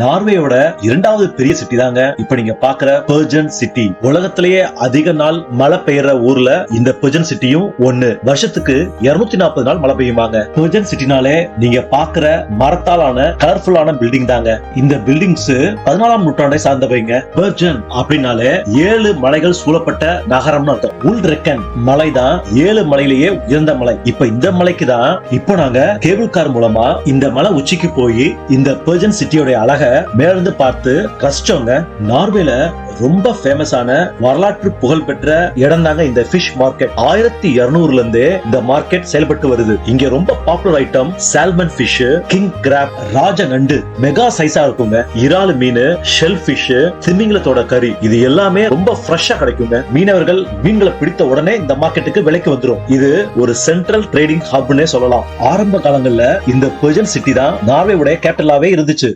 நார்வேயோட இரண்டாவது பெரிய சிட்டி தாங்க. இப்ப நீங்க பாக்குற பெர்ஜன் சிட்டி உலகத்திலேயே அதிக நாள் மழை பெய்யற ஊர்ல இந்த பெர்ஜன் சிட்டியும் ஒண்ணு. வருஷத்துக்கு 240 நாற்பது நாள் மழை பெய்யுமாங்க. பெர்ஜன் சிட்டினாலே நீங்க பாக்குற மரத்தாலான கலர்ஃபுல்லான பில்டிங் தாங்க. இந்த பில்டிங்ஸ் பதினாலாம் நூற்றாண்டை சார்ந்தவைங்க. பெர்ஜன் அப்படின்னாலே ஏழு மலைகள் சூழப்பட்ட நகரம்னு அர்த்தம். உல்ரெக்கன் மலை தான் ஏழு மலையிலேயே உயர்ந்த மலை. இப்ப இந்த மலைக்கு தான் இப்போ நாங்க கேபிள் கார் மூலமா இந்த மலை உச்சிக்கு போய் இந்த பெர்ஜன் சிட்டியோட அழக மேலிருந்து பார்த்து ரசிச்சவங்க நார்வேல ரொம்ப ஃபேமஸான வரலாற்று புகழ் பெற்ற இடம் தாங்க இந்த ஃபிஷ் மார்க்கெட் ஆயிரத்தி இருநூறுல இருந்தே இந்த மார்க்கெட் செயல்பட்டு வருது. இங்க ரொம்ப popular item salmon fish king crab ராஜ நண்டு மெகா சைஸா இருக்குங்க. இறால் மீன் ஷெல் ஃபிஷ் திமிங்கலத்தோட கறி. இது எல்லாமே ரொம்ப ஃப்ரெஷ்ஷா கிடைக்குங்க. மீனவர்கள் மீன்களை பிடித்த உடனே இந்த மார்க்கெட்டுக்கு விலைக்கு வந்துரும். இது ஒரு சென்ட்ரல் ட்ரேடிங் ஹப்னே சொல்லலாம். ஆரம்ப காலங்கள்ல இந்த பெர்ஜன் சிட்டி தான் நார்வேவுடைய கேபிட்டலாவே இருந்துச்சு.